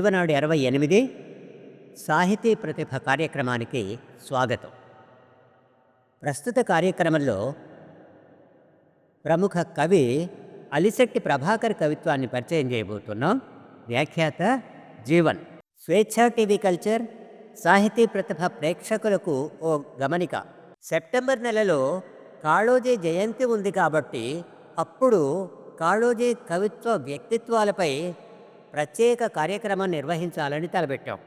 జీవనాడు ఇరవై ఎనిమిది సాహితీ ప్రతిభ కార్యక్రమానికి స్వాగతం. ప్రస్తుత కార్యక్రమంలో ప్రముఖ కవి అలిశెట్టి ప్రభాకర్ కవిత్వాన్ని పరిచయం చేయబోతున్నాం. వ్యాఖ్యాత జీవన్. స్వేచ్ఛ టీవీ కల్చర్ సాహితీ ప్రతిభ ప్రేక్షకులకు ఓ గమనిక. సెప్టెంబర్ నెలలో కాళోజీ జయంతి ఉంది కాబట్టి అప్పుడు కాళోజీ కవిత్వ వ్యక్తిత్వాలపై ప్రత్యేక కార్యక్రమం నిర్వహించాలని తలపెట్టాం.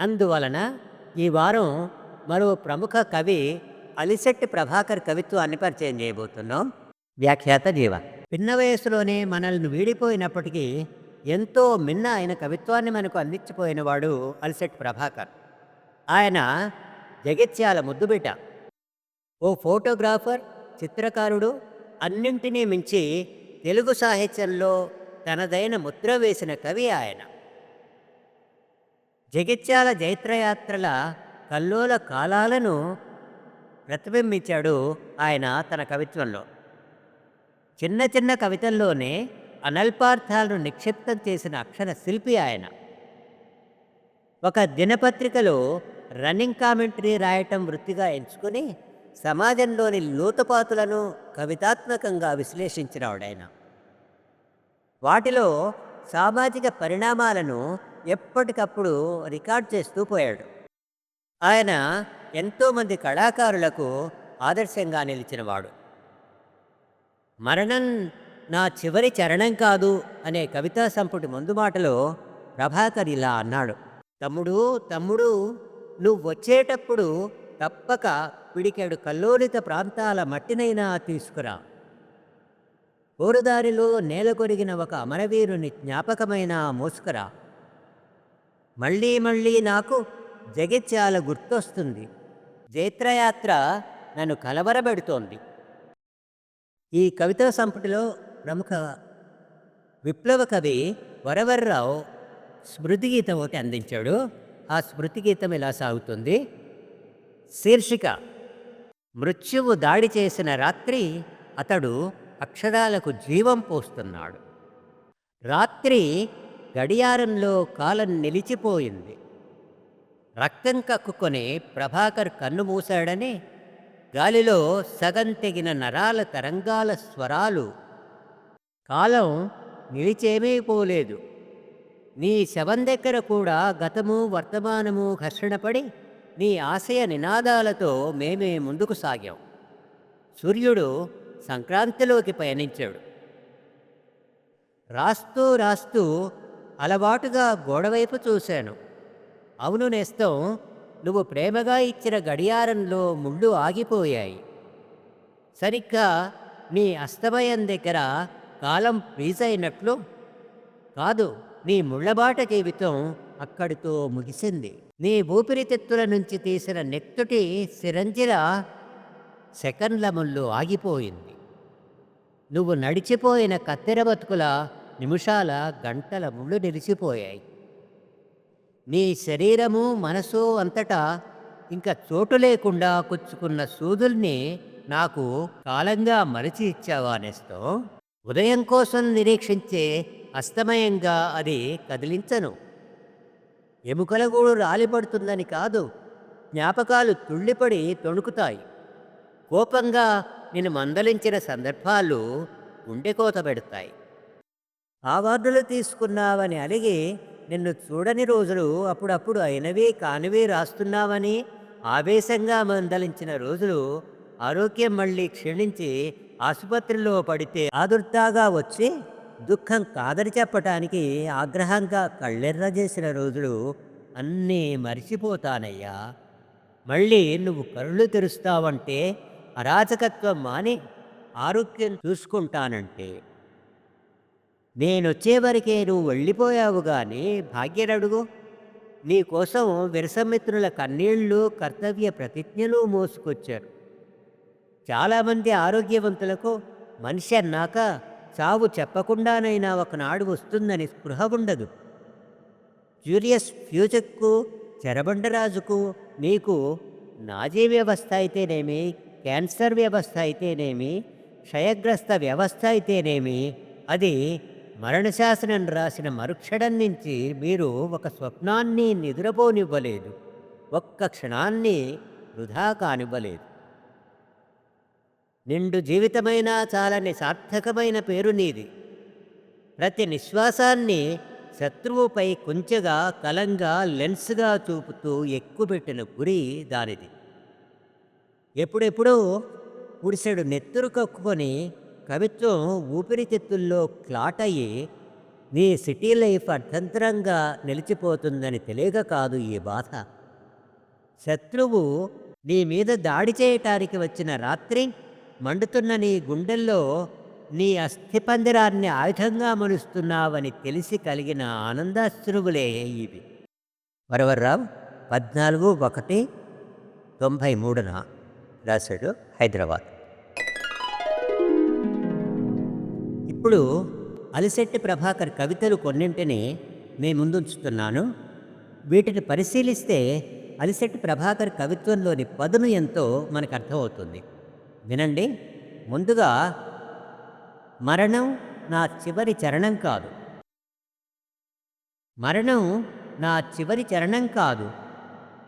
అందువలన ఈ వారం మరో ప్రముఖ కవి అలిశెట్టి ప్రభాకర్ కవిత్వాన్ని పరిచయం చేయబోతున్నాం. వ్యాఖ్యాత జీవ. పిన్న వయసులోనే మనల్ని వీడిపోయినప్పటికీ ఎంతో మిన్న ఆయన కవిత్వాన్ని మనకు అందించిపోయినవాడు అలిశెట్టి ప్రభాకర్. ఆయన జగిత్యాల ముద్దుబిడ్డ. ఓ ఫోటోగ్రాఫర్ చిత్రకారుడు అన్నింటినీ మించి తెలుగు సాహిత్యంలో తనదైన ముద్ర వేసిన కవి ఆయన. జగిత్యాల జైత్రయాత్రల కల్లోల కాలాలను ప్రతిబింబించాడు ఆయన తన కవిత్వంలో. చిన్న చిన్న కవితల్లోనే అనల్పార్థాలను నిక్షిప్తం చేసిన అక్షర శిల్పి ఆయన. ఒక దినపత్రికలో రన్నింగ్ కామెంటరీ రాయటం వృత్తిగా ఎంచుకుని సమాజంలోని లోతుపాతులను కవితాత్మకంగా విశ్లేషించినవాడాయన వాటిలో సామాజిక పరిణామాలను ఎప్పటికప్పుడు రికార్డ్ చేస్తూ పోయాడు. ఆయన ఎంతోమంది కళాకారులకు ఆదర్శంగా నిలిచినవాడు. మరణం నా చివరి చరణం కాదు అనే కవితా సంపుటి ముందు మాటలో ప్రభాకర్ ఇలా అన్నాడు. తమ్ముడు తమ్ముడు నువ్వు వచ్చేటప్పుడు తప్పక పిడికెడు కల్లోలిత ప్రాంతాల మట్టినైనా తీసుకురా. పోరుదారిలో నేల కొరిగిన ఒక అమరవీరుని జ్ఞాపకమైన మోసుకరా. మళ్ళీ మళ్ళీ నాకు జగిత్యాల గుర్తొస్తుంది. జైత్రయాత్ర నన్ను కలవరబెడుతోంది. ఈ కవితా సంపుటిలో ప్రముఖ విప్లవ కవి వరవర్రావు స్మృతి గీతం ఒకటి అందించాడు. ఆ స్మృతి గీతం ఇలా సాగుతుంది? శీర్షిక మృత్యువు దాడి చేసిన రాత్రి అతడు అక్షరాలకు జీవం పోస్తున్నాడు. రాత్రి గడియారంలో కాలం నిలిచిపోయింది. రక్తం కక్కుకొని ప్రభాకర్ కన్ను మూశాడని గాలిలో సగం తెగిన నరాల తరంగాల స్వరాలు కాలం నిలిచేమీ పోలేదు. నీ శవం దగ్గర కూడా గతము వర్తమానము ఘర్షణపడి నీ ఆశయ నినాదాలతో మేమే ముందుకు సాగాం. సూర్యుడు సంక్రాంతిలోకి పయనించాడు. రాస్తూ రాస్తూ అలవాటుగా గోడవైపు చూశాను. అవును నేస్తం నువ్వు ప్రేమగా ఇచ్చిన గడియారంలో ముళ్ళు ఆగిపోయాయి. సరిగ్గా నీ అస్తమయం దగ్గర కాలం ఫ్రీజ్ అయినట్లు కాదు నీ ముళ్ళబాట జీవితం అక్కడితో ముగిసింది. నీ ఊపిరితిత్తుల నుంచి తీసిన నెత్తుటి సిరంజిల సెకండ్ల ముళ్ళు ఆగిపోయింది. నువ్వు నడిచిపోయిన కత్తెర బతుకుల నిమిషాల గంటల ముళ్ళు నిలిచిపోయాయి. నీ శరీరము మనసు అంతటా ఇంకా చోటు లేకుండా కుచ్చుకున్న సూదుల్ని నాకు కాలంగా మరచి ఇచ్చావా నేస్తో? ఉదయం కోసం నిరీక్షించే అస్తమయంగా అది కదిలించను. ఎముకల గూడు రాలిపడుతుందని కాదు జ్ఞాపకాలు తుళ్ళిపడి తొణుకుతాయి. కోపంగా నేను మందలించిన సందర్భాలు గుండెకోత పెడతాయి. అవార్డులు తీసుకున్నావని అలిగి నిన్ను చూడని రోజులు అప్పుడప్పుడు అయినవి కానివి రాస్తున్నావని ఆవేశంగా మందలించిన రోజులు ఆరోగ్యం మళ్ళీ క్షీణించి ఆసుపత్రిలో పడితే ఆదుర్తాగా వచ్చి దుఃఖం కాదని చెప్పటానికి ఆగ్రహంగా కళ్ళెర్ర చేసిన రోజులు అన్నీ మరిచిపోతానయ్యా. మళ్ళీ నువ్వు కళ్ళు తెరుస్తావంటే అరాచకత్వం మాని ఆరోగ్యం చూసుకుంటానంటే నేనొచ్చేవరకే నువ్వు వెళ్ళిపోయావు కానీ భాగ్యరడుగు నీకోసం విరసమిత్రుల కన్నీళ్ళు కర్తవ్య ప్రతిజ్ఞలు మోసుకొచ్చారు. చాలామంది ఆరోగ్యవంతులకు మనిషి అన్నాక చావు చెప్పకుండానైనా ఒకనాడు వస్తుందని స్పృహ ఉండదు. జూరియస్ ఫ్యూజక్కు చెరబండరాజుకు నీకు నాజీ వ్యవస్థ అయితేనేమి? క్యాన్సర్ వ్యవస్థ అయితేనేమి క్షయగ్రస్త వ్యవస్థ అయితేనేమి అది మరణశాసనం రాసిన మరుక్షణం నుంచి మీరు ఒక స్వప్నాన్ని నిద్రపోనివ్వలేదు. ఒక్క క్షణాన్ని వృధా కానివ్వలేదు. నిండు జీవితమైనా చాలని సార్థకమైన పేరు నీది. ప్రతి నిశ్వాసాన్ని శత్రువుపై కొంచెగా కలంగా లెన్స్గా చూపుతూ ఎక్కుపెట్టిన గురి దానిది. ఎప్పుడెప్పుడు పుడిసెడు నెత్తురు కక్కుకొని కవిత్వం ఊపిరితిత్తుల్లో క్లాట్ అయ్యి నీ సిటీ లైఫ్ అర్థంతరంగా నిలిచిపోతుందని తెలియక కాదు ఈ బాధ. శత్రువు నీ మీద దాడి చేయటానికి వచ్చిన రాత్రి మండుతున్న నీ గుండెల్లో నీ అస్థిపందిరాన్ని ఆయుధంగా మలుస్తున్నావని తెలిసి కలిగిన ఆనందాశ్రువులే ఇవి. వరవర్రావు పద్నాలుగు ఒకటి తొంభై మూడున రాశాడు హైదరాబాద్. ఇప్పుడు అలిశెట్టి ప్రభాకర్ కవితలు కొన్నింటిని మీ ముందుంచుతున్నాను. వీటిని పరిశీలిస్తే అలిశెట్టి ప్రభాకర్ కవిత్వంలోని పదును ఎంతో మనకు అర్థమవుతుంది వినండి. ముందుగా మరణం నా చివరి చరణం కాదు. మరణం నా చివరి చరణం కాదు.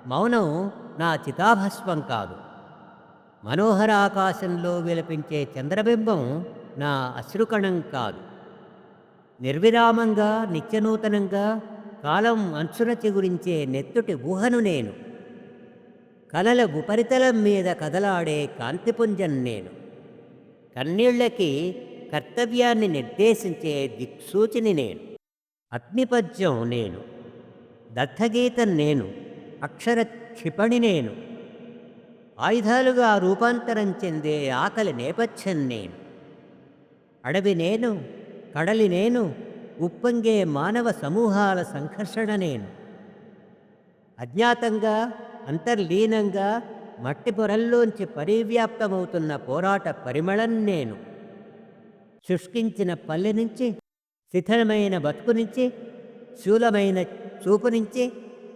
మౌనం నా చితాభస్వం కాదు. మనోహర ఆకాశంలో విలపించే చంద్రబింబం నా అశ్రుకణం కాదు. నిర్విరామంగా నిత్యనూతనంగా కాలం అంచున చిగురించే నెత్తుటి ఊహను నేను. కలల ఉపరితలం మీద కదలాడే కాంతిపుంజం నేను. కన్నీళ్ళకి కర్తవ్యాన్ని నిర్దేశించే దిక్సూచిని నేను. అగ్నిపద్యం నేను. దత్తగీతం నేను. అక్షర క్షిపణి నేను. ఆయుధాలుగా రూపాంతరం చెందే ఆకలి నేపథ్యం నేను అడవి నేను కడలి నేను ఉప్పొంగే మానవ సమూహాల సంఘర్షణ నేను అజ్ఞాతంగా అంతర్లీనంగా మట్టి పొరల్లోంచి పరివ్యాప్తమవుతున్న పోరాట పరిమళం నేను శుష్కించిన పల్లె నుంచి శిథిలమైన బతుకు నుంచి శూలమైన చూపు నుంచి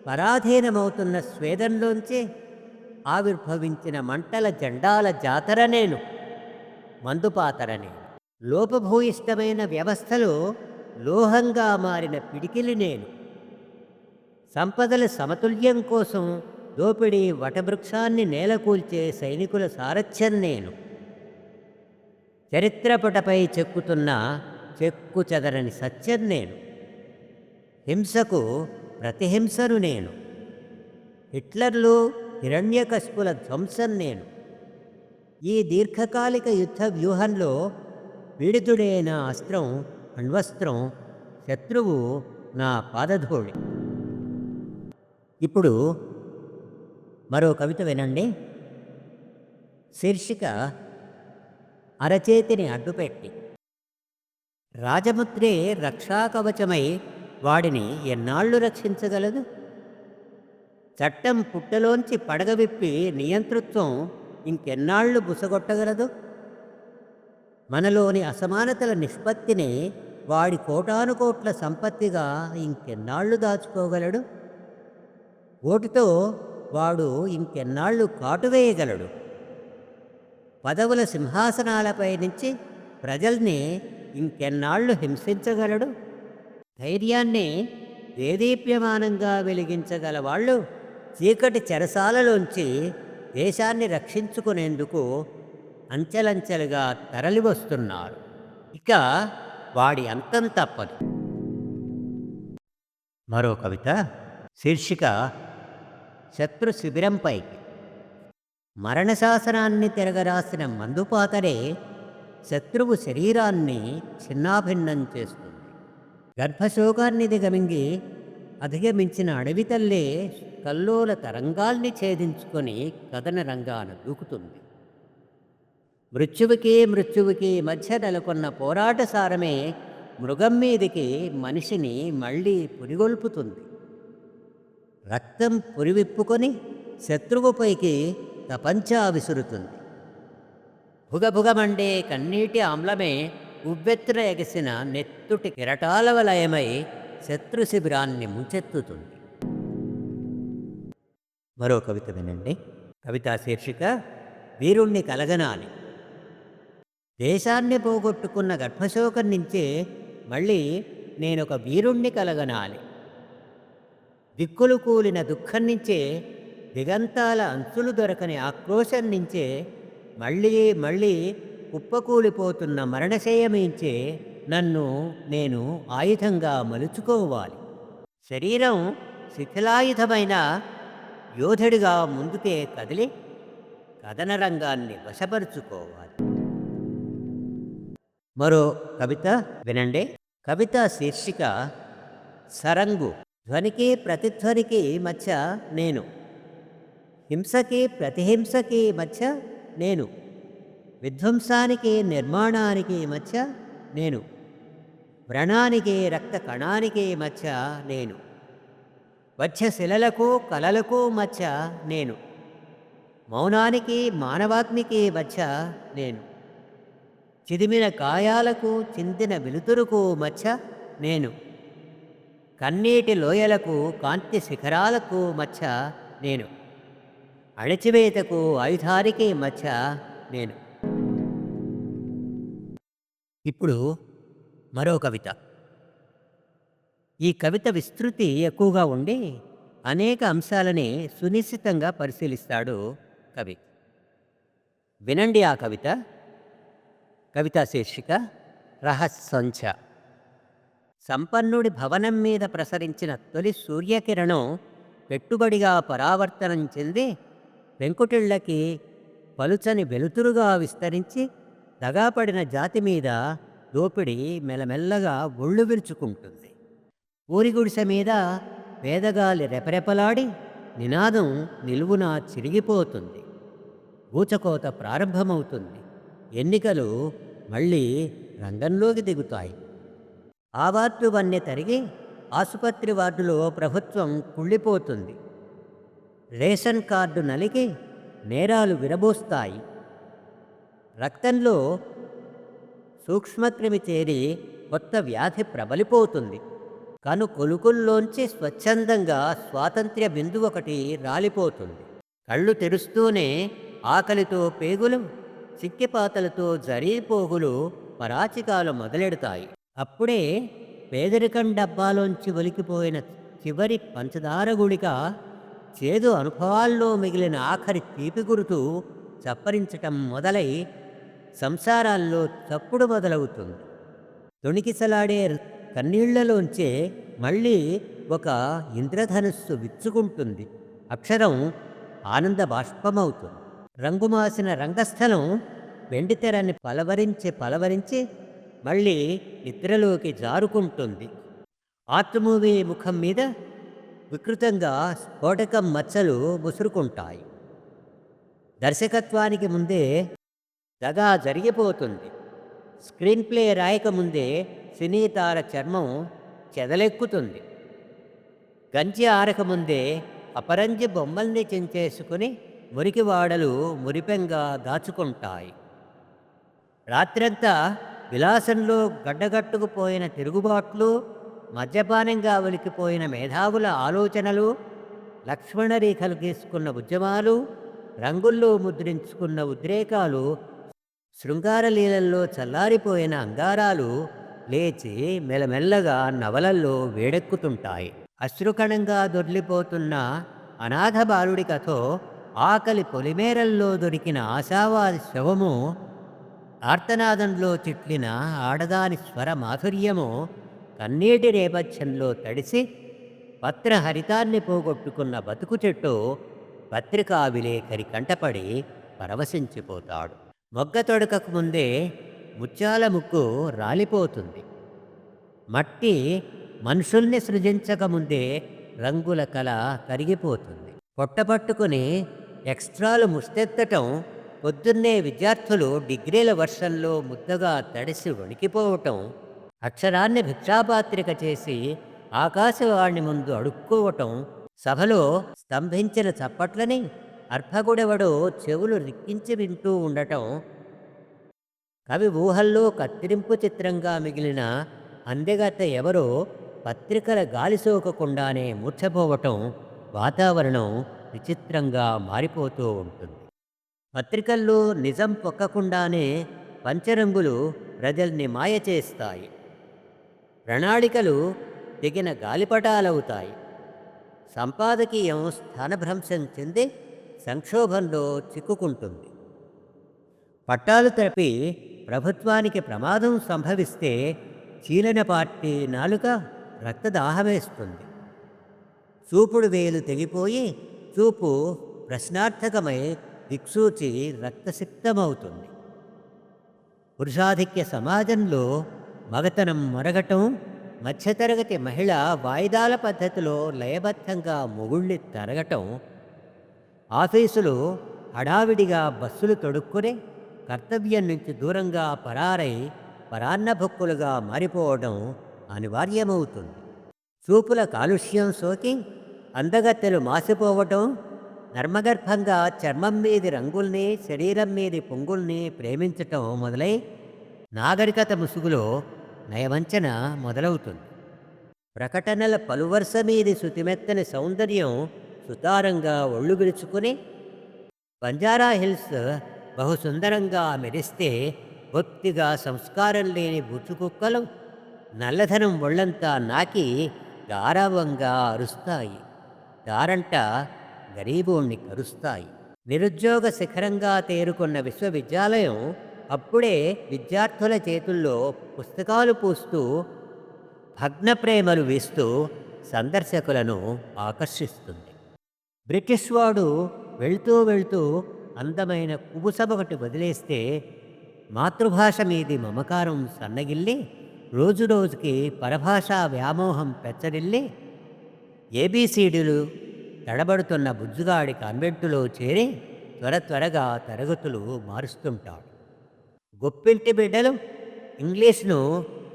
పరాధీనమవుతున్న స్వేదంలోంచి ఆవిర్భవించిన మంటల జెండాల జాతర నేను మందుపాతర నేను. లోపభూయిష్టమైన వ్యవస్థలో లోహంగా మారిన పిడికిలి నేను. సంపదల సమతుల్యం కోసం దోపిడీ వటవృక్షాన్ని నేలకూల్చే సైనికుల సారథ్యం నేను. చరిత్రపటపై చెక్కుతున్న చెక్కు చెదరని సత్యం నేను. హింసకు ప్రతిహింసను నేను. హిట్లర్లు హిరణ్యకశిపుల ధ్వంసం నేను. ఈ దీర్ఘకాలిక యుద్ధ వ్యూహంలో పీడితుడైన అస్త్రం అణ్వస్త్రం శత్రువు నా పాదధూళి. ఇప్పుడు మరో కవిత వినండి. శీర్షిక అరచేతిని అడ్డుపెట్టి. రాజముద్రే రక్షాకవచమై వాడిని ఎన్నాళ్ళు రక్షించగలదు చట్టం పుట్టలోంచి పడగవిప్పి నియంతృత్వం ఇంకెన్నాళ్ళు బుసగొట్టగలదు? మనలోని అసమానతల నిష్పత్తిని వాడి కోటాను కోట్ల సంపత్తిగా ఇంకెన్నాళ్ళు దాచుకోగలడు? ఓటుతో వాడు ఇంకెన్నాళ్ళు కాటువేయగలడు? పదవుల సింహాసనాలపై నుంచి ప్రజల్ని ఇంకెన్నాళ్ళు హింసించగలడు? ధైర్యాన్ని దేదీప్యమానంగా వెలిగించగలవాళ్ళు చీకటి చెరసాలలోంచి దేశాన్ని రక్షించుకునేందుకు అంచెలంచెలుగా తరలివస్తున్నారు ఇక వాడి అంతం తప్పదు. మరో కవిత శీర్షిక శత్రు శిబిరంపైకి మరణశాసనాన్ని తిరగరాసిన మందుపాతరే శత్రువు శరీరాన్ని చిన్నాభిన్నం చేస్తుంది. గర్భశోకాన్ని దిగమింగి అధిగమించిన అడవి తల్లే కల్లోల తరంగాల్ని ఛేదించుకొని కథన రంగాన దూకుతుంది. మృత్యువుకి మృత్యువుకి మధ్య నెలకొన్న పోరాట సారమే మృగం మీదికి మనిషిని మళ్ళీ పురిగొల్పుతుంది. రక్తం పురివిప్పుకొని శత్రువుపైకి తపంచా విసురుతుంది. భుగభుగమండే కన్నీటి ఆమ్లమే ఉవ్వెత్తున ఎగసిన నెత్తుటి కిరటాల వలయమై శత్రు శిబిరాన్ని ముంచెత్తుతుంది. మరో కవిత వినండి. కవితా శీర్షిక వీరుణ్ణి కలగనాలి దేశాన్ని పోగొట్టుకున్న గర్భశోకం నుంచే మళ్ళీ నేనొక వీరుణ్ణి కలగనాలి. దిక్కులు కూలిన దుఃఖం నుంచే దిగంతాల అంచులు దొరకని ఆక్రోశం నుంచే మళ్ళీ మళ్ళీ కుప్పకూలిపోతున్న మరణశయమించే నన్ను నేను ఆయుధంగా మలుచుకోవాలి. శరీరం శిథిలాయుధమైన యోధుడిగా ముందుకే కదిలి కథన రంగాన్ని వశపరుచుకోవాలి. మరో కవిత వినండి. కవిత శీర్షిక సరంగు ధ్వనికి ప్రతిధ్వనికి మధ్య నేను. హింసకి ప్రతిహింసకి మధ్య నేను. విధ్వంసానికి నిర్మాణానికి మధ్య నేను. వ్రణానికి రక్త కణానికి మధ్య నేను. వధ్యశిలలకు కలలకు మధ్య నేను. మౌనానికి మానవాగ్నికి మధ్య నేను. చిదిమిన కాయాలకు చిందిన వెలుతురుకు మధ్య నేను. కన్నీటి లోయలకు కాంతి శిఖరాలకు మధ్య నేను. అణచివేతకు ఆయుధానికి మధ్య నేను. ఇప్పుడు మరో కవిత. ఈ కవిత విస్తృతి ఎక్కువగా ఉండి అనేక అంశాలని సునిశ్చితంగా పరిశీలిస్తాడు కవి. వినండి ఆ కవిత. కవితా శీర్షిక రహస్సంచ సంపన్నుడి భవనం మీద ప్రసరించిన తొలి సూర్యకిరణం పెట్టుబడిగా పరావర్తనం చెంది వెంకుటిళ్ళకి పలుచని వెలుతురుగా విస్తరించి దగాపడిన జాతి మీద దోపిడి మెల్లమెల్లగా ఒళ్ళు విరుచుకుంటుంది. ఊరి గుడిసె మీద వేదగాలి రెపరెపలాడి నినాదం నిలువున చిరిగిపోతుంది. ఊచకోత ప్రారంభమవుతుంది. ఎన్నికలు మళ్ళీ రంగంలోకి దిగుతాయి. ఆ వార్డువన్నీ తరిగి ఆసుపత్రి వార్డులో ప్రభుత్వం కుళ్ళిపోతుంది. రేషన్ కార్డు నలిగి నేరాలు విరబోస్తాయి. రక్తంలో సూక్ష్మక్రిమి చేరి కొత్త వ్యాధి ప్రబలిపోతుంది. కను కొలుకుల్లోంచి స్వచ్ఛందంగా స్వాతంత్ర్య బిందు ఒకటి రాలిపోతుంది. కళ్ళు తెరుస్తూనే ఆకలితో పేగులు చిక్కిపాతలతో జరీపోగులు పరాచికాలు మొదలెడతాయి. అప్పుడే పేదరికం డబ్బాలోంచి ఒలికిపోయిన చివరి పంచదార గుళిక చేదు అనుభవాల్లో మిగిలిన ఆఖరి తీపి గురుతు చప్పరించటం మొదలై సంసారాల్లో చప్పుడు మొదలవుతుంది. తొణికిసలాడే కన్నీళ్ళలోంచే మళ్ళీ ఒక ఇంద్రధనుస్సు విచ్చుకుంటుంది. అక్షరం ఆనంద బాష్పమవుతుంది. రంగుమాసిన రంగస్థలం వెండితెరని పలవరించి పలవరించి మళ్ళీ నిద్రలోకి జారుకుంటుంది. ఆత్మూవీ ముఖం మీద వికృతంగా స్ఫోటకం మచ్చలు ముసురుకుంటాయి. దర్శకత్వానికి ముందే దగా జరిగిపోతుంది. స్క్రీన్ ప్లే రాయకముందే సినీతార చర్మం చెదలెక్కుతుంది. గంజి ఆరకముందే అపరంజి బొమ్మల్ని చెంచేసుకుని మురికివాడలు మురిపెంగా దాచుకుంటాయి. రాత్రంతా విలాసంలో గడ్డగట్టుకుపోయిన తిరుగుబాట్లు మద్యపానంగా ఒలికిపోయిన మేధావుల ఆలోచనలు లక్ష్మణరేఖలు గీసుకున్న ఉద్యమాలు రంగుల్లో ముద్రించుకున్న ఉద్రేకాలు శృంగారలీలల్లో చల్లారిపోయిన అంగారాలు లేచి మెల్లమెల్లగా నవలల్లో వేడెక్కుతుంటాయి. అశ్రుకణంగా దొర్లిపోతున్న అనాథ బాలుడి కథో ఆకలి పొలిమేరల్లో దొరికిన ఆశావాది శవము ఆర్తనాదంలో చిట్లిన ఆడదాని స్వర మాధుర్యము కన్నీటి నేపథ్యంలో తడిసి పత్రహరితాన్ని పోగొట్టుకున్న బతుకు చెట్టు పత్రికా విలేకరి కంటపడి పరవశించిపోతాడు. మొగ్గ తొడకకు ముందే ముత్యాల ముక్కు రాలిపోతుంది. మట్టి మనుషుల్ని సృజించకముందే రంగుల కళ కరిగిపోతుంది. పొట్టపట్టుకుని ఎక్స్ట్రాలు ముస్తెత్తటం పొద్దున్నే విద్యార్థులు డిగ్రీల వర్షంలో ముద్దగా తడిసి వణికిపోవటం అక్షరాన్ని భిక్షాపాత్రిక చేసి ఆకాశవాణి ముందు అడుక్కోవటం సభలో స్తంభించిన చప్పట్లని అర్భకుడెవడో చెవులు రిక్కించి వింటూ ఉండటం కవి ఊహల్లో కత్తిరింపు చిత్రంగా మిగిలిన అందెగత్త ఎవరో పత్రికల గాలి సోకకుండానే మూర్ఛపోవటం వాతావరణం విచిత్రంగా మారిపోతూ ఉంటుంది. పత్రికల్లో నిజం పొక్కకుండానే పంచరంగులు ప్రజల్ని మాయ చేస్తాయి ప్రణాళికలు తెగిన గాలిపటాలవుతాయి. సంపాదకీయం స్థానభ్రంశం చెంది సంక్షోభంలో చిక్కుకుంటుంది. పట్టాలు తప్పి ప్రభుత్వానికి ప్రమాదం సంభవిస్తే చీలన పార్టీ నాలుక రక్తదాహమేస్తుంది. చూపుడు వేలు తెగిపోయి చూపు ప్రశ్నార్థకమై దిక్సూచి రక్తసిక్తమవుతుంది. పురుషాధిక్య సమాజంలో మగతనం మొరగటం మధ్యతరగతి మహిళ వాయిదాల పద్ధతిలో లయబద్ధంగా మొగుళ్ళి తరగటం ఆఫీసులు హడావిడిగా బస్సులు తొడుక్కుని కర్తవ్యం నుంచి దూరంగా పరారై పరాన్నభుక్కులుగా మారిపోవడం అనివార్యమవుతుంది. చూపుల కాలుష్యం సోకి అందగత్తెలు మాసిపోవటం నర్మగర్భంగా చర్మం మీది రంగుల్ని శరీరం మీది పొంగుల్ని ప్రేమించటం మొదలై నాగరికత ముసుగులో నయవంచన మొదలవుతుంది. ప్రకటనల పలువరుస మీది శుతిమెత్తని సౌందర్యం సుతారంగా ఒళ్ళు విరుచుకుని బంజారా హిల్స్ బహు సుందరంగా మెరిస్తే బొత్తిగా సంస్కారం లేని బుచ్చుకుక్కలు నల్లధనం ఒళ్ళంతా నాకి గారావంగా అరుస్తాయి. దారంట గరీబోణ్ణి కరుస్తాయి. నిరుద్యోగ శిఖరంగా తేరుకున్న విశ్వవిద్యాలయం అప్పుడే విద్యార్థుల చేతుల్లో పుస్తకాలు పూస్తూ భగ్న ప్రేమలు వీస్తూ సందర్శకులను ఆకర్షిస్తుంది. బ్రిటిష్ వాడు వెళ్తూ వెళ్తూ అందమైన కుబుసభ ఒకటి వదిలేస్తే మాతృభాష మీది మమకారం సన్నగిల్లి రోజు రోజుకి పరభాషా వ్యామోహం పెచ్చరిల్లి ఏబీసీడీలు తడబడుతున్న బుజ్జుగాడి కాన్వెంటులో చేరి త్వర త్వరగా తరగతులు మారుస్తుంటాడు. గొప్పింటి బిడ్డలు ఇంగ్లీష్ను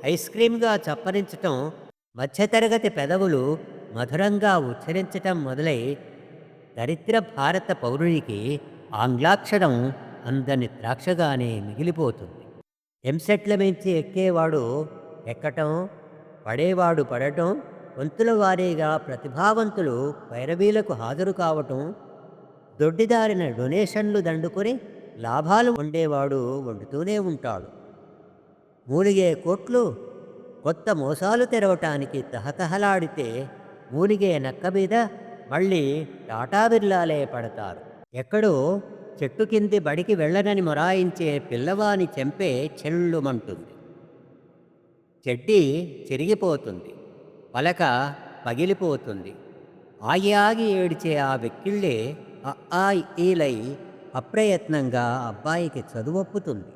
ఐస్ క్రీమ్గా చప్పరించటం మధ్యతరగతి పెదవులు మధురంగా ఉచ్చరించటం మొదలై దరిద్ర భారత పౌరునికి ఆంగ్లాక్షరం అందని ద్రాక్షగానే మిగిలిపోతుంది. ఎంసెట్ల మించి ఎక్కేవాడు ఎక్కటం పడేవాడు పడటం వంతుల వారీగా ప్రతిభావంతులు పైరవీలకు హాజరు కావటం దొడ్డిదారిన డొనేషన్లు దండుకొని లాభాలు వండేవాడు వండుతూనే ఉంటాడు. మూలిగే కోట్లు కొత్త మోసాలు తెరవటానికి తహతహలాడితే మూలిగే నక్క మీద మళ్ళీ టాటా బిర్లాలే పడతారు. ఎక్కడో చెట్టు కింది బడికి వెళ్ళనని మొరాయించే పిల్లవాని చెంపే చెల్లుమంటుంది చెడ్డి చిరిగిపోతుంది. పలక పగిలిపోతుంది. ఆగి ఆగి ఏడిచే ఆ వెక్కిళ్ళే ఆ ఈలై అప్రయత్నంగా అబ్బాయికి చదువప్పుతుంది.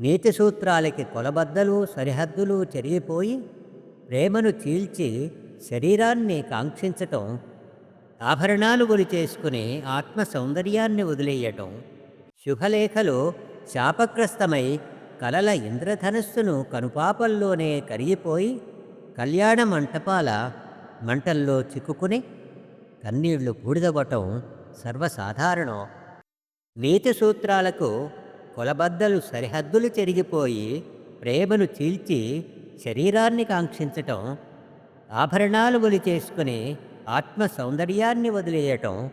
నీతి సూత్రాలకి కొలబద్దలు సరిహద్దులు చెరిగిపోయి ప్రేమను చీల్చి శరీరాన్ని కాంక్షించటం ఆభరణాలు గురి చేసుకుని ఆత్మ సౌందర్యాన్ని వదిలేయటం శుభలేఖలు శాపగ్రస్తమై కలల ఇంద్రధనస్సును కనుపాపల్లోనే కరిగిపోయి కళ్యాణ మంటపాల మంటల్లో చిక్కుకుని కన్నీళ్ళు బూడిదవ్వటం సర్వసాధారణం. నీతి సూత్రాలకు కొలబద్దలు సరిహద్దులు చెరిగిపోయి ప్రేమను చీల్చి శరీరాన్ని కాంక్షించటం ఆభరణాలు బలి చేసుకుని ఆత్మ సౌందర్యాన్ని వదిలేయటం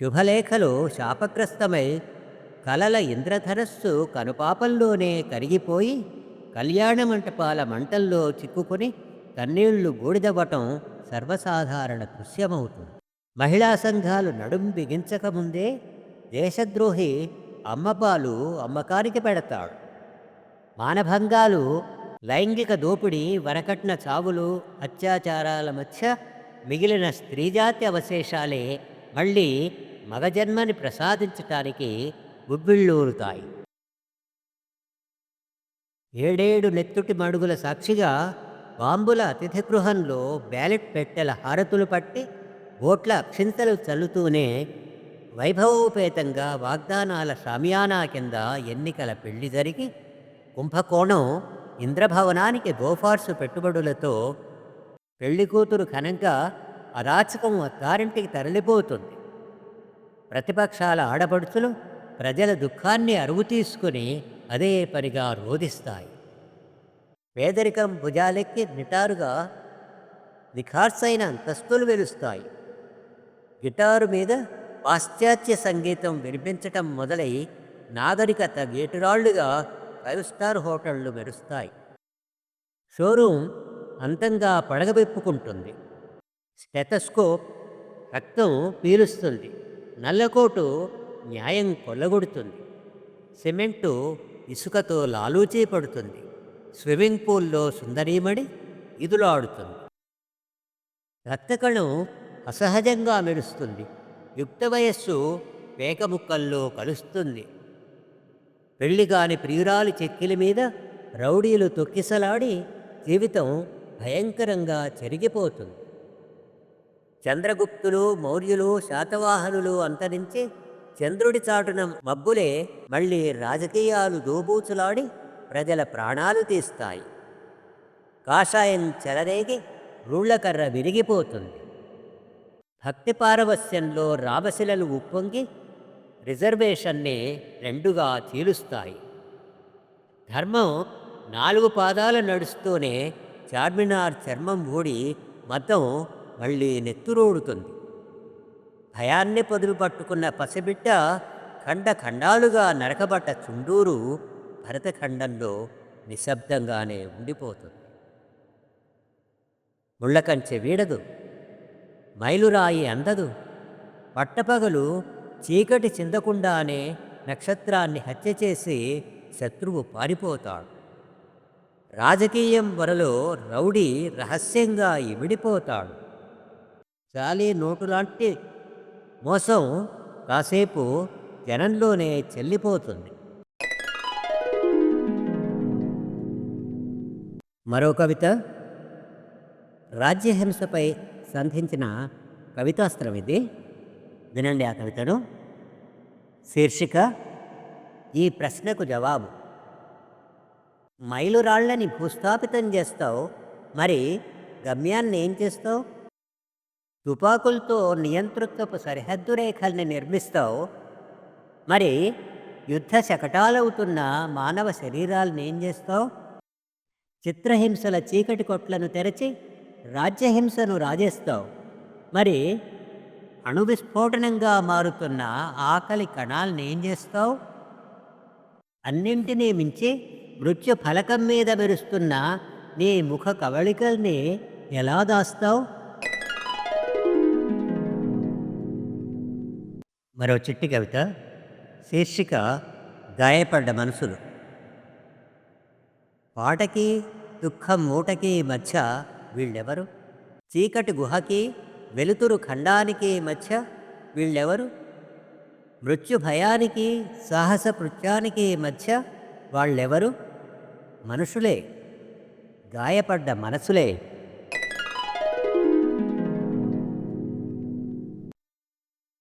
శుభలేఖలు శాపగ్రస్తమై కలల ఇంద్రధనస్సు కనుపాపంలోనే కరిగిపోయి కళ్యాణ మంటపాల మంటల్లో చిక్కుకుని కన్నీళ్ళు బూడిదవ్వటం సర్వసాధారణ దృశ్యమవుతుంది. మహిళా సంఘాలు నడుం బిగించకముందే దేశద్రోహి అమ్మపాలు అమ్మకానికి పెడతాడు. మానభంగాలు లైంగిక దోపిడీ వరకట్న చావులు అత్యాచారాల మధ్య మిగిలిన స్త్రీజాతి అవశేషాలే మళ్ళీ మగజన్మని ప్రసాదించటానికి గుబ్బిళ్ళూరుతాయి. ఏడేడు నెత్తుటి మడుగుల సాక్షిగా బాంబుల అతిథి గృహంలో బ్యాలెట్ పెట్టెల హారతులు పట్టి ఓట్ల అక్షింతలు చల్లుతూనే వైభవోపేతంగా వాగ్దానాల షామియానా కింద ఎన్నికల పెళ్ళి జరిగి కుంభకోణం ఇంద్రభవనానికి గోఫార్సు పెట్టుబడులతో పెళ్ళి కూతురు ఘనంగా అరాచకం అత్తారింటికి తరలిపోతుంది. ప్రతిపక్షాల ఆడపడుచులు ప్రజల దుఃఖాన్ని అరువు తీసుకుని అదే పనిగా రోధిస్తాయి. పేదరికం భుజాలెక్కి నిటారుగా నిఖార్సైన అంతస్తులు వెలుస్తాయి. గిటారు మీద పాశ్చాత్య సంగీతం వినిపించటం మొదలై నాగరికత గేటురాళ్ళుగా ఫైవ్ స్టార్ హోటళ్ళు మెరుస్తాయి. షోరూమ్ అంతంగా పడగబెప్పుకుంటుంది. స్టెథస్కోప్ రక్తం పీలుస్తుంది. నల్లకోటు న్యాయం కొల్లగొడుతుంది. సిమెంటు ఇసుకతో లాలూచీ పడుతుంది స్విమ్మింగ్ పూల్లో సుందరీమణి ఇదులాడుతుంది. రక్తకణం అసహజంగా మెరుస్తుంది. యుక్త వయస్సు పేకముక్కల్లో కలుస్తుంది. పెళ్ళి కాని ప్రియురాలి చెక్కిల మీద రౌడీలు తొక్కిసలాడి జీవితం భయంకరంగా చెరిగిపోతుంది. చంద్రగుప్తులు మౌర్యులు శాతవాహనులు అంతరించి చంద్రుడి చాటున మబ్బులే మళ్ళీ రాజకీయాలు దోబూచులాడి ప్రజల ప్రాణాలు తీస్తాయి. కాషాయం చెలరేగి రూళ్ళకర్ర విరిగిపోతుంది. భక్తి పారవస్యంలో రామశిలలు ఉప్పొంగి రిజర్వేషన్ని రెండుగా చీలుస్తాయి. ధర్మం నాలుగు పాదాలు నడుస్తూనే చార్మినార్ చర్మం ఊడి మతం మళ్ళీ నెత్తురోడుతుంది. భయాన్ని పొదుపు పట్టుకున్న పసిబిడ్డ ఖండ ఖండాలుగా నరకబడ్డ చుండూరు భరతఖండంలో నిశ్శబ్దంగానే ఉండిపోతుంది. ముళ్ళకంచె వీడదు మైలురాయి అందదు పట్టపగలు చీకటి చిందకుండానే నక్షత్రాన్ని హత్య చేసి శత్రువు పారిపోతాడు. రాజకీయం వరలో రౌడీ రహస్యంగా ఇమిడిపోతాడు. చాలీ నోటులాంటి మోసం కాసేపు జనంలోనే చెల్లిపోతుంది. మరో కవిత. రాజ్యహింసపై సంధించిన కవితాస్త్రం ఇది. వినండి ఆ కవితను. శీర్షిక ఈ ప్రశ్నకు జవాబు. మైలురాళ్ళని భూస్థాపితం చేస్తావు. మరి గమ్యాన్ని ఏం చేస్తావు? తుపాకులతో నియంతృత్వపు సరిహద్దు రేఖల్ని నిర్మిస్తావు. మరి యుద్ధ శకటాలవుతున్న మానవ శరీరాలను ఏం చేస్తావు? చిత్రహింసల చీకటి కొట్లను తెరచి రాజ్యహింసను రాజేస్తావు. మరి అణువిస్ఫోటనంగా మారుతున్న ఆకలి కణాలను ఏం చేస్తావు? అన్నింటినీ మించి మృత్యు ఫలకం మీద మెరుస్తున్న నీ ముఖ కవళికల్ని ఎలా దాస్తావు? మరో చిట్టి కవిత. శీర్షిక గాయపడ్డ మనసులు. పాటకి దుఃఖం మూటకి మధ్య వీళ్ళెవరు? చీకటి గుహకి వెలుతురు ఖండానికి మధ్య వీళ్ళెవరు? మృత్యు భయానికి సాహస పృత్యానికి మధ్య వాళ్ళెవరు? మనుషులే గాయపడ్డ మనసులే.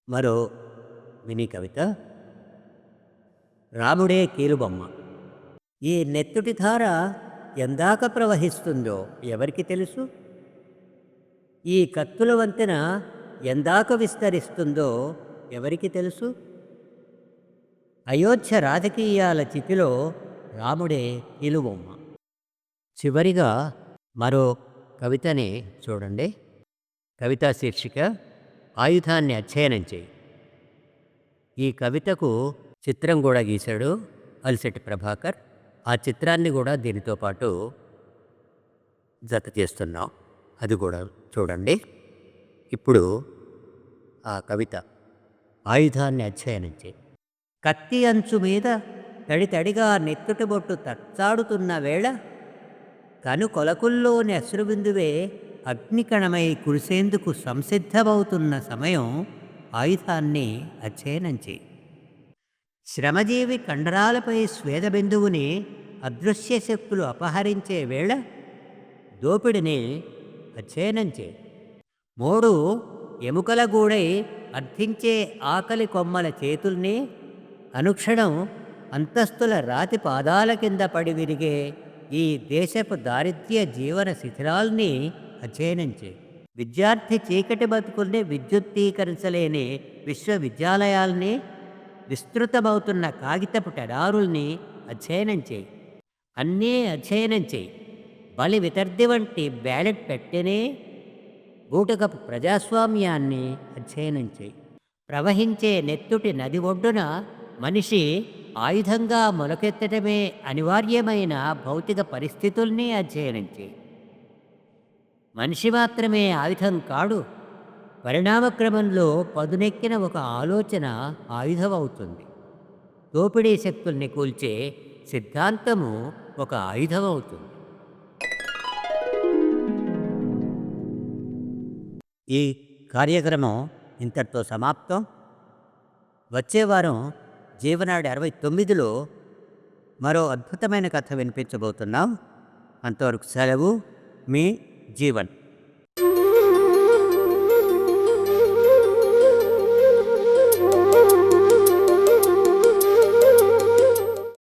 మరో మినీ కవిత. రాముడే కీలుబొమ్మ. ఈ నెత్తుటి ధార ఎందాక ప్రవహిస్తుందో ఎవరికి తెలుసు? ఈ కత్తుల వంతెన ఎందాక విస్తరిస్తుందో ఎవరికి తెలుసు? అయోధ్య రాజకీయాల చితిలో రాముడే ఇలువమ్మ చివరిగా మరో కవితని చూడండి. కవితా శీర్షిక ఆయుధాన్ని అధ్యయనం చేయి. ఈ కవితకు చిత్రం కూడా గీశాడు అలిశెట్టి ప్రభాకర్. ఆ చిత్రాన్ని కూడా దీనితో పాటు జత చేస్తున్నాం. అది కూడా చూడండి. ఇప్పుడు ఆ కవిత ఆయుధాన్ని అధ్యయనం చేయి. కత్తి అంచు మీద తడి తడిగా తచ్చాడుతున్న వేళ కను కొలకుల్లోని అశ్రుబిందువే అగ్నికణమై కురిసేందుకు సంసిద్ధమవుతున్న సమయం ఆయుధాన్ని అధ్యయనం చేయి. శ్రమజీవి కండరాలపై స్వేదబిందువుని అదృశ్య శక్తులు అపహరించే వేళ దోపిడిని అధ్యయనం చేయి. మూడు ఎముకల గూడై అర్థించే ఆకలి కొమ్మల చేతుల్ని అనుక్షణం అంతస్తుల రాతి పాదాల కింద పడి విరిగే ఈ దేశపు దారిద్ర్య జీవన శిథిరాల్ని అధ్యయనం చేయి. విద్యార్థి చీకటి బతుకుల్ని విద్యుత్తీకరించలేని విశ్వవిద్యాలయాల్ని విస్తృతమవుతున్న కాగితపు టెడారుల్ని అధ్యయనం చేయి. అన్నీ అధ్యయనం చేయి. బలి వితర్ది వంటి బ్యాలెట్ పెట్టెనే బూటకపు ప్రజాస్వామ్యాన్ని అధ్యయనం చేయి. ప్రవహించే నెత్తుటి నది ఒడ్డున మనిషి ఆయుధంగా మొలకెత్తడమే అనివార్యమైన భౌతిక పరిస్థితుల్ని అధ్యయనం చేయి మనిషి మాత్రమే ఆయుధం కాడు. పరిణామక్రమంలో పదునెక్కిన ఒక ఆలోచన ఆయుధం అవుతుంది దోపిడీ శక్తుల్ని కూల్చే సిద్ధాంతము ఒక ఆయుధం అవుతుంది ఈ కార్యక్రమం ఇంతటితో సమాప్తం. వచ్చే వారం జీవనాడి అరవై తొమ్మిదిలో మరో అద్భుతమైన కథ వినిపించబోతున్నాం. అంతవరకు సెలవు. మీ జీవన్.